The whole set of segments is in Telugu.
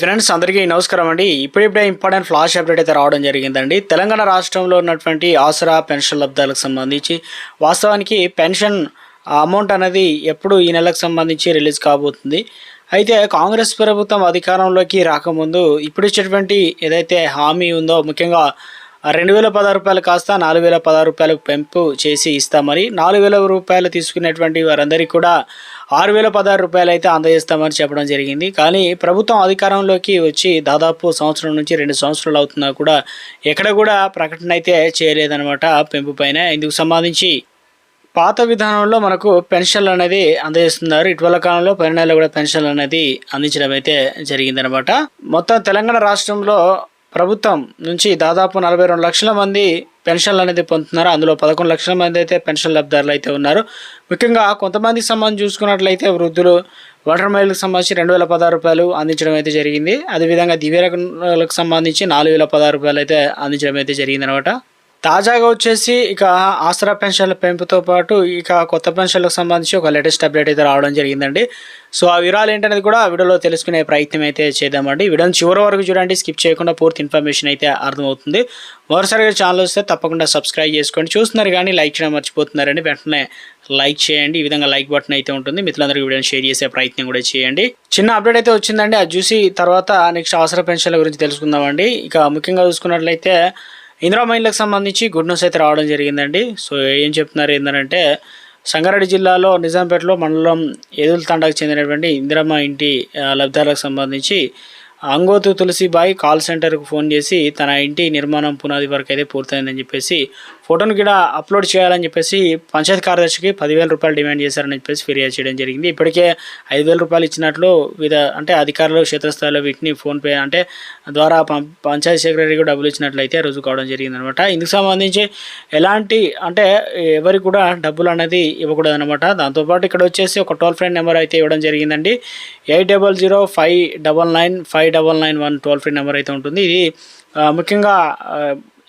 ఫ్రెండ్స్ అందరికీ నమస్కారం అండి. ఇప్పుడిప్పుడే ఇంపార్టెంట్ ఫ్లాష్ అప్డేట్ అయితే రావడం జరిగిందండి. తెలంగాణ రాష్ట్రంలో ఉన్నటువంటి ఆసరా పెన్షన్ లబ్ధాలకు సంబంధించి వాస్తవానికి పెన్షన్ అమౌంట్ అనేది ఎప్పుడు ఈ నెలకు సంబంధించి రిలీజ్ కాబోతుంది. అయితే కాంగ్రెస్ ప్రభుత్వం అధికారంలోకి రాకముందు ఇప్పుడు ఇచ్చేటువంటి ఏదైతే హామీ ఉందో ముఖ్యంగా రెండు వేల పదహారు రూపాయలు కాస్త నాలుగు వేల పదహారు రూపాయలకు పెంపు చేసి ఇస్తామని నాలుగు వేల రూపాయలు తీసుకునేటువంటి వారందరికీ కూడా ఆరు వేల పదహారు రూపాయలు అయితే అందజేస్తామని చెప్పడం జరిగింది. కానీ ప్రభుత్వం అధికారంలోకి వచ్చి దాదాపు సంవత్సరం నుంచి రెండు సంవత్సరాలు అవుతున్నా కూడా ఎక్కడ కూడా ప్రకటన అయితే చేయలేదన్నమాట పెంపు పైన. ఇందుకు సంబంధించి పాత విధానంలో మనకు పెన్షన్లు అనేది అందజేస్తున్నారు. ఇటీవల కాలంలో పది కూడా పెన్షన్లు అనేది అందించడం అయితే జరిగిందనమాట మొత్తం తెలంగాణ రాష్ట్రంలో ప్రభుత్వం నుంచి దాదాపు నలభై రెండు లక్షల మంది పెన్షన్లు అనేది పొందుతున్నారు. అందులో పదకొండు లక్షల మంది అయితే పెన్షన్ లబ్ధిదారులు అయితే ఉన్నారు. ముఖ్యంగా కొంతమందికి సంబంధించి చూసుకున్నట్లయితే వృద్ధులు వాటర్ మైల్కి సంబంధించి రెండు వేల పదహారు రూపాయలు అందించడం అయితే జరిగింది. అదేవిధంగా దివ్యరకులకు సంబంధించి నాలుగు వేల పదహారు రూపాయలు అయితే అందించడం అయితే జరిగింది అనమాట తాజాగా వచ్చేసి ఇక ఆసరా పెన్షన్ల పెంపుతో పాటు ఇక కొత్త పెన్షన్లకు సంబంధించి ఒక లేటెస్ట్ అప్డేట్ అయితే రావడం జరిగిందండి. సో ఆ వివరాలు ఏంటనేది కూడా వీడియోలో తెలుసుకునే ప్రయత్నం అయితే చేద్దామండి. వీడియోని చివరి వరకు చూడండి స్కిప్ చేయకుండా పూర్తి ఇన్ఫర్మేషన్ అయితే అర్థమవుతుంది. మరోసారిగా ఛానల్ వస్తే తప్పకుండా సబ్స్క్రైబ్ చేసుకోండి. చూస్తున్నారు కానీ లైక్ చేయడం మర్చిపోతున్నారండి. వెంటనే లైక్ చేయండి. ఈ విధంగా లైక్ బటన్ అయితే ఉంటుంది. మిత్రులందరికీ వీడియోని షేర్ చేసే ప్రయత్నం కూడా చేయండి. చిన్న అప్డేట్ అయితే వచ్చిందండి. అది చూసి తర్వాత నెక్స్ట్ అవసర పెన్షన్ల గురించి తెలుసుకుందామండి. ఇక ముఖ్యంగా చూసుకున్నట్లయితే ఇందిరా మైన్లకు సంబంధించి గుడ్ న్యూస్ అయితే రావడం జరిగిందండి. సో ఏం చెప్తున్నారు ఏంటంటే సంగారెడ్డి జిల్లాలో నిజాంపేటలో మండలం ఎదుల తండాకు చెందినటువంటి ఇందిరమ్మ ఇంటి లబ్ధాలకు సంబంధించి అంగోతు తులసిబాయి కాల్ సెంటర్కు ఫోన్ చేసి తన ఇంటి నిర్మాణం పునాది వరకు అయితే పూర్తయిందని చెప్పేసి ఫోటోను కూడా అప్లోడ్ చేయాలని చెప్పేసి పంచాయతీ కార్యదర్శికి పదివేల రూపాయలు డిమాండ్ చేశారని చెప్పేసి ఫిర్యాదు చేయడం జరిగింది. ఇప్పటికే ఐదు వేల రూపాయలు ఇచ్చినట్లు వివిధ అంటే అధికారులు క్షేత్రస్థాయిలో వీటిని ఫోన్పే అంటే ద్వారా పం- పంచాయతీ సెక్రటరీకి డబ్బులు ఇచ్చినట్లయితే రుజువు కావడం జరిగింది అనమాట ఇందుకు సంబంధించి ఎలాంటి అంటే ఎవరికి కూడా డబ్బులు అనేది ఇవ్వకూడదు అనమాట దాంతోపాటు ఇక్కడ వచ్చేసి ఒక టోల్ ఫ్రీ నెంబర్ అయితే ఇవ్వడం జరిగిందండి. Eight double zero five double nine five double nine one toll free number అయితే ఉంటుంది. ఇది ముఖ్యంగా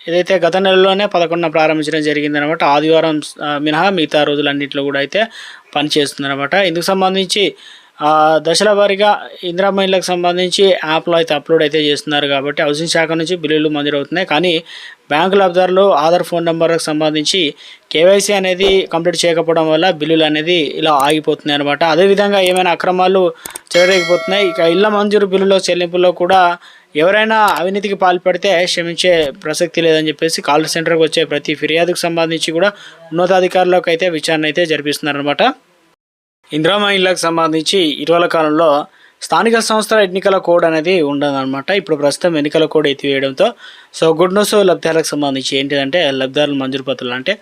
ఏదైతే గత నెలలోనే పదకొండున ప్రారంభించడం జరిగిందనమాట ఆదివారం మినహా మిగతా రోజులన్నింటిలో కూడా అయితే పనిచేస్తుంది అనమాట ఇందుకు సంబంధించి దశల వారీగా ఇందిరా మహిళలకు సంబంధించి యాప్లో అయితే అప్లోడ్ అయితే చేస్తున్నారు కాబట్టి హౌసింగ్ శాఖ నుంచి బిల్లులు మంజూరు అవుతున్నాయి కానీ బ్యాంకు లబ్ధారులు ఆధార్ ఫోన్ నెంబర్కి సంబంధించి కేవైసీ అనేది కంప్లీట్ చేయకపోవడం వల్ల బిల్లులు అనేది ఇలా ఆగిపోతున్నాయి అనమాట అదేవిధంగా ఏమైనా అక్రమాలు చెలరేగిపోతున్నాయి ఇక ఇళ్ళ మంజూరు బిల్లుల చెల్లింపుల్లో కూడా ఎవరైనా అవినీతికి పాల్పడితే క్షమించే ప్రసక్తి లేదని చెప్పేసి కాల్ సెంటర్కి వచ్చే ప్రతి ఫిర్యాదుకు సంబంధించి కూడా ఉన్నతాధికారులకు అయితే విచారణ అయితే జరిపిస్తున్నారనమాట ఇందిరామా ఇళ్ళకు సంబంధించి ఇటీవల కాలంలో స్థానిక సంస్థల ఎన్నికల కోడ్ అనేది ఉండదన్నమాట. ఇప్పుడు ప్రస్తుతం ఎన్నికల కోడ్ ఎత్తివేయడంతో సో గుడ్ న్యూస్ లబ్ధిదారులకు సంబంధించి ఏంటిదంటే లబ్ధిదారుల మంజూరు పత్రాలు అంటే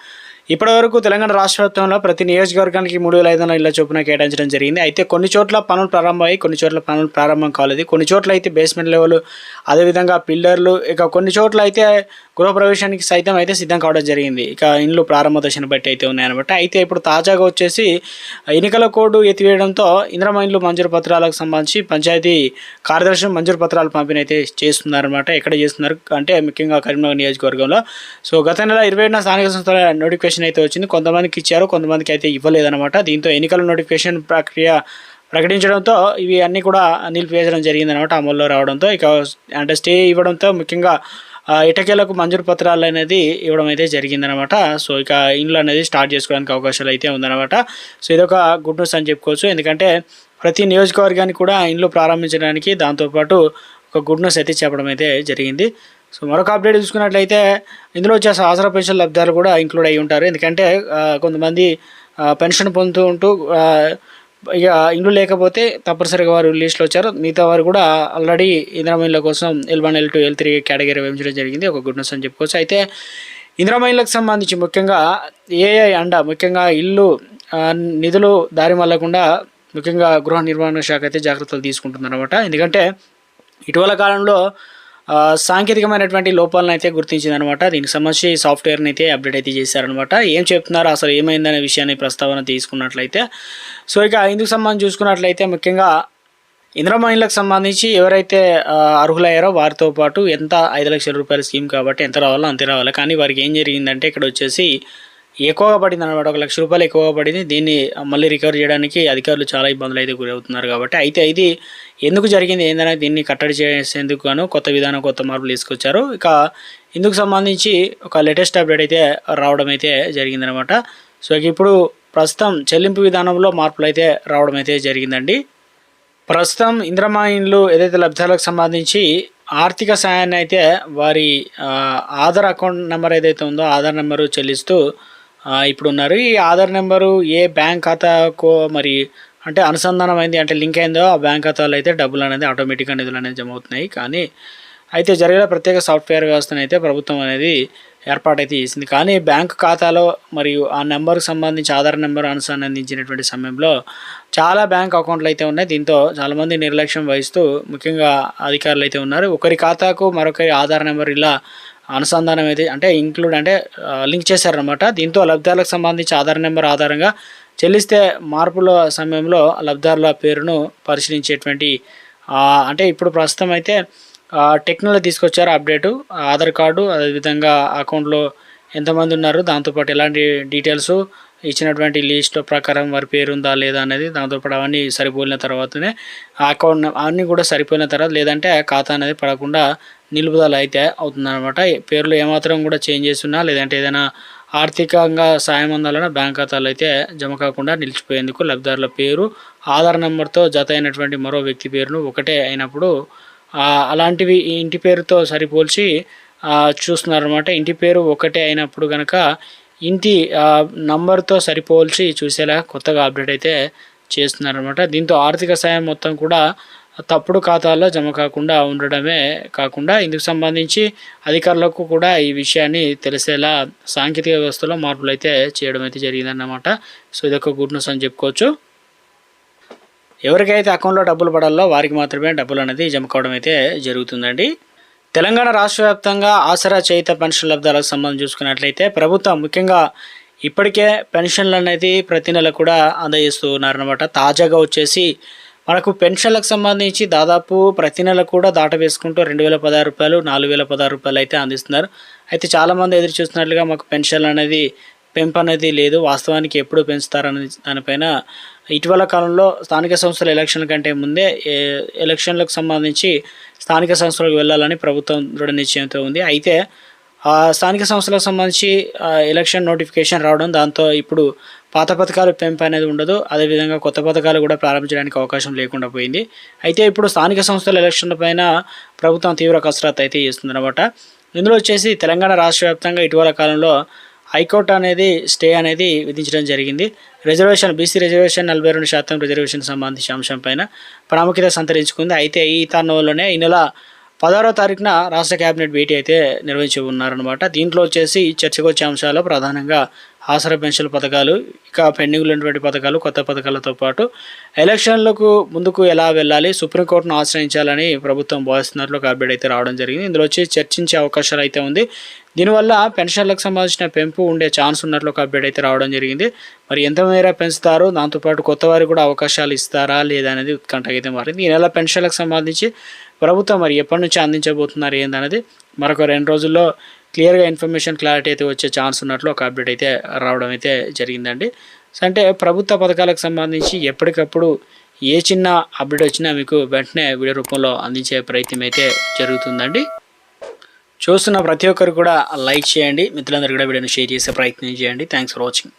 ఇప్పటివరకు తెలంగాణ రాష్ట్ర వ్యాప్తంలో ప్రతి నియోజకవర్గానికి మూడు వేల ఐదు వందల ఇళ్ళ చొప్పున కేటాయించడం జరిగింది. అయితే కొన్ని చోట్ల పనులు ప్రారంభమయ్యి కొన్ని చోట్ల పనులు ప్రారంభం కాలేదు. కొన్ని చోట్ల అయితే బేస్మెంట్ లెవెల్ అదేవిధంగా పిల్లర్లు ఇక కొన్ని చోట్ల అయితే గృహప్రవేశానికి సైతం అయితే సిద్ధం కావడం జరిగింది. ఇక ఇండ్లు ప్రారంభ దశను బట్టి అయితే ఉన్నాయన్నమాట అయితే ఇప్పుడు తాజాగా వచ్చేసి ఎన్నికల కోడ్ ఎత్తివేయడంతో ఇంద్రమ ఇండ్లు మంజూరు పత్రాలకు సంబంధించి పంచాయతీ కార్యదర్శి మంజూరు పత్రాలు పంపిణీ అయితే చేస్తున్నారన్నమాట. ఎక్కడ చేస్తున్నారు? అంటే ముఖ్యంగా కరీంనగర్ నియోజకవర్గంలో. సో గత నెల ఇరవై స్థానిక సంస్థల నోటిఫికేషన్ అయితే వచ్చింది. కొంతమందికి ఇచ్చారు కొంతమందికి అయితే ఇవ్వలేదన్నమాట. దీంతో ఎన్నికల నోటిఫికేషన్ ప్రక్రియ ప్రకటించడంతో ఇవి అన్నీ కూడా నిలిపివేయడం జరిగిందనమాట అమల్లో రావడంతో. ఇక అంటే స్టే ఇవ్వడంతో ముఖ్యంగా ఇటకేలకు మంజూరు పత్రాలు అనేది ఇవ్వడం అయితే జరిగిందనమాట సో ఇక ఇండ్లు అనేది స్టార్ట్ చేసుకోవడానికి అవకాశాలు అయితే ఉందన్నమాట. సో ఇదొక గుడ్ న్యూస్ అని చెప్పుకోవచ్చు. ఎందుకంటే ప్రతి నియోజకవర్గానికి కూడా ఇండ్లు ప్రారంభించడానికి దాంతోపాటు ఒక గుడ్ న్యూస్ అయితే చెప్పడం అయితే జరిగింది. సో మరొక అప్డేట్ చూసుకున్నట్లయితే ఇందులో వచ్చే ఆసరా పెన్షన్ లబ్ధాలు కూడా ఇంక్లూడ్ అయి ఉంటారు. ఎందుకంటే కొంతమంది పెన్షన్ పొందుతూ ఉంటూ ఇక ఇండ్లు లేకపోతే తప్పనిసరిగా వారు లిస్ట్లో వచ్చారు. మిగతా వారు కూడా ఆల్రెడీ ఇంద్రమైన్ల కోసం L one L two L three category వేయించడం జరిగింది. ఒక గుడ్ న్యూస్ అని చెప్పుకోవచ్చు. అయితే ఇంద్రమైన్లకు సంబంధించి ముఖ్యంగా ఏఐ అండ ముఖ్యంగా ఇల్లు నిధులు దారి మళ్ళకుండా ముఖ్యంగా గృహ నిర్మాణ శాఖ అయితే జాగ్రత్తలు తీసుకుంటుందన్నమాట. ఎందుకంటే ఇటీవల కాలంలో సాంకేతికమైనటువంటి లోపాలను అయితే గుర్తించిందనమాట. దీనికి సంబంధించి సాఫ్ట్వేర్ని అయితే అప్డేట్ అయితే చేశారనమాట. ఏం చెప్తున్నారు? అసలు ఏమైందనే విషయాన్ని ప్రస్తావన తీసుకున్నట్లయితే. సో ఇక ఇందుకు సంబంధించి చూసుకున్నట్లయితే ముఖ్యంగా ఇంద్రమైన్లకు సంబంధించి ఎవరైతే అర్హులయ్యారో వారితో పాటు ఎంత ఐదు లక్షల రూపాయల స్కీమ్ కాబట్టి ఎంత రావాలో అంతే రావాలి. కానీ వారికి ఏం జరిగిందంటే ఇక్కడ వచ్చేసి ఎక్కువగా పడింది అనమాట ఒక లక్ష రూపాయలు ఎక్కువగా పడింది. దీన్ని మళ్ళీ రికవర్ చేయడానికి అధికారులు చాలా ఇబ్బందులు అయితే గురవుతున్నారు కాబట్టి అయితే ఇది ఎందుకు జరిగింది? ఏందనే దీన్ని కట్టడి చేసేందుకు గాను కొత్త విధానం కొత్త మార్పులు తీసుకొచ్చారు. ఇక ఇందుకు సంబంధించి ఒక లేటెస్ట్ అప్డేట్ అయితే రావడం అయితే జరిగిందనమాట సో ఇప్పుడు ప్రస్తుతం చెల్లింపు విధానంలో మార్పులు అయితే రావడం అయితే జరిగిందండి. ప్రస్తుతం ఇంద్రమా ఇండ్లు ఏదైతే లబ్ధాలకు సంబంధించి ఆర్థిక సాయాన్ని అయితే వారి ఆధార్ అకౌంట్ నెంబర్ ఏదైతే ఉందో ఆధార్ నెంబరు చెల్లిస్తూ ఇప్పుడు ఉన్నారు ఈ ఆధార్ నెంబరు ఏ బ్యాంక్ ఖాతాకో మరి అంటే అనుసంధానం అయింది అంటే లింక్ అయిందో ఆ బ్యాంక్ ఖాతాలో అయితే డబ్బులు అనేది ఆటోమేటిక్గా నిధులు అనేది జమ అవుతున్నాయి కానీ అయితే జరిగిన ప్రత్యేక సాఫ్ట్వేర్ వ్యవస్థను అయితే ప్రభుత్వం అనేది ఏర్పాటైతే చేసింది. కానీ బ్యాంకు ఖాతాలో మరియు ఆ నెంబర్కు సంబంధించి ఆధార్ నెంబర్ అనుసంధానించినటువంటి సమయంలో చాలా బ్యాంక్ అకౌంట్లు అయితే ఉన్నాయి. దీంతో చాలామంది నిర్లక్ష్యం వహిస్తూ ముఖ్యంగా అధికారులు అయితే ఉన్నారు. ఒకరి ఖాతాకు మరొకరి ఆధార్ నెంబర్ ఇలా అనుసంధానం అయితే అంటే ఇంక్లూడ్ అంటే లింక్ చేశారనమాట దీంతో లబ్ధిదారులకు సంబంధించి ఆధార్ నెంబర్ ఆధారంగా చెల్లిస్తే మార్పుల సమయంలో లబ్ధిదారుల పేరును పరిశీలించేటువంటి అంటే ఇప్పుడు ప్రస్తుతం అయితే టెక్నాలజీ తీసుకొచ్చారు అప్డేటు ఆధార్ కార్డు అదేవిధంగా అకౌంట్లో ఎంతమంది ఉన్నారు దాంతోపాటు ఎలాంటి డీటెయిల్స్ ఇచ్చినటువంటి లిస్ట్ ప్రకారం వారి పేరు ఉందా లేదా అనేది దాంతోపాటు అవన్నీ సరిపోయిన తర్వాతనే ఆ అకౌంట్ అవన్నీ కూడా సరిపోయిన తర్వాత లేదంటే ఆ ఖాతా అనేది పడకుండా నిలుపుదల అయితే అవుతుందన్నమాట. పేర్లు ఏమాత్రం కూడా చేంజ్ చేస్తున్నా లేదంటే ఏదైనా ఆర్థికంగా సాయం అందాలన్నా బ్యాంక్ ఖాతాలు అయితే జమ కాకుండా నిలిచిపోయేందుకు లబ్ధిదారుల పేరు ఆధార్ నెంబర్తో జత అయినటువంటి మరో వ్యక్తి పేరును ఒకటే అయినప్పుడు అలాంటివి ఇంటి పేరుతో సరిపోల్చి చూస్తున్నారనమాట ఇంటి పేరు ఒకటే అయినప్పుడు కనుక ఇంటి నంబర్తో సరిపోల్చి చూసేలా కొత్తగా అప్డేట్ అయితే చేస్తున్నారనమాట దీంతో ఆర్థిక సాయం మొత్తం కూడా తప్పుడు ఖాతాల్లో జమ కాకుండా ఉండడమే కాకుండా ఇందుకు సంబంధించి అధికారులకు కూడా ఈ విషయాన్ని తెలిసేలా సాంకేతిక వ్యవస్థలో మార్పులు అయితే చేయడం అయితే జరిగిందన్నమాట. సో ఇదొక గుడ్ న్యూస్ అని చెప్పుకోవచ్చు. ఎవరికైతే అకౌంట్లో డబ్బులు పడాలో వారికి మాత్రమే డబ్బులు అనేది జమ కావడం అయితే జరుగుతుందండి. తెలంగాణ రాష్ట్ర వ్యాప్తంగా ఆసరా చేయిత పెన్షన్ లబ్ధాలకు సంబంధం చూసుకున్నట్లయితే ప్రభుత్వం ముఖ్యంగా ఇప్పటికే పెన్షన్లు అనేది ప్రతి నెల కూడా అందజేస్తూ ఉన్నారనమాట తాజాగా వచ్చేసి మనకు పెన్షన్లకు సంబంధించి దాదాపు ప్రతి నెల కూడా దాట వేసుకుంటూ రెండు వేల పదహారు రూపాయలు నాలుగు వేల పదహారు రూపాయలు అయితే అందిస్తున్నారు. అయితే చాలామంది ఎదురు చూస్తున్నట్లుగా మాకు పెన్షన్ అనేది పెంపు అనేది లేదు. వాస్తవానికి ఎప్పుడు పెంచుతారని దానిపైన ఇటీవల కాలంలో స్థానిక సంస్థల ఎలక్షన్ కంటే ముందే ఎలక్షన్లకు సంబంధించి స్థానిక సంస్థలకు వెళ్ళాలని ప్రభుత్వం దృఢ నిశ్చయంతో ఉంది. అయితే స్థానిక సంస్థలకు సంబంధించి ఎలక్షన్ నోటిఫికేషన్ రావడం దాంతో ఇప్పుడు పాత పథకాలు పెంపు అనేది ఉండదు. అదేవిధంగా కొత్త పథకాలు కూడా ప్రారంభించడానికి అవకాశం లేకుండా పోయింది. అయితే ఇప్పుడు స్థానిక సంస్థల ఎలక్షన్ల పైన ప్రభుత్వం తీవ్ర కసరత్తు అయితే చేస్తుందన్నమాట. ఇందులో వచ్చేసి తెలంగాణ రాష్ట్ర వ్యాప్తంగా ఇటీవల కాలంలో హైకోర్టు అనేది స్టే అనేది విధించడం జరిగింది. రిజర్వేషన్ బీసీ రిజర్వేషన్ నలభై రెండు శాతం రిజర్వేషన్ సంబంధించిన అంశం పైన ప్రాముఖ్యత సంతరించుకుంది. అయితే ఈ తరుణంలోనే ఈ నెల పదహారో తారీఖున రాష్ట్ర కేబినెట్ భేటీ అయితే నిర్వహించి ఉన్నారనమాట దీంట్లో వచ్చేసి చర్చకు వచ్చే అంశాలు ప్రధానంగా ఆసరా పెన్షన్ పథకాలు ఇక పెండింగ్లో ఉన్నటువంటి పథకాలు కొత్త పథకాలతో పాటు ఎలక్షన్లకు ముందుకు ఎలా వెళ్ళాలి సుప్రీంకోర్టును ఆశ్రయించాలని ప్రభుత్వం భావిస్తున్నట్లు ఒక అప్డేట్ అయితే రావడం జరిగింది. ఇందులో వచ్చి చర్చించే అవకాశాలు అయితే ఉంది. దీనివల్ల పెన్షన్లకు సంబంధించిన పెంపు ఉండే ఛాన్స్ ఉన్నట్లు ఒక అప్డేట్ అయితే రావడం జరిగింది. మరి ఎంత మేర పెంచుతారు? దాంతోపాటు కొత్త వారికి కూడా అవకాశాలు ఇస్తారా? లేదా అనేది ఉత్కంఠ అయితే మారింది. ఈ నెల పెన్షన్లకు సంబంధించి ప్రభుత్వం మరి ఎప్పటి నుంచి అందించబోతున్నారు ఏందనేది మరొక రెండు రోజుల్లో క్లియర్గా ఇన్ఫర్మేషన్ క్లారిటీ అయితే వచ్చే ఛాన్స్ ఉన్నట్లు ఒక అప్డేట్ అయితే రావడం అయితే జరిగిందండి. సో అంటే ప్రభుత్వ పథకాలకు సంబంధించి ఎప్పటికప్పుడు ఏ చిన్న అప్డేట్ వచ్చినా మీకు వెంటనే వీడియో రూపంలో అందించే ప్రయత్నం అయితే జరుగుతుందండి. చూస్తున్న ప్రతి ఒక్కరు కూడా లైక్ చేయండి. మిత్రులందరూ కూడా వీడియోని షేర్ చేసే ప్రయత్నం చేయండి. Thanks for watching.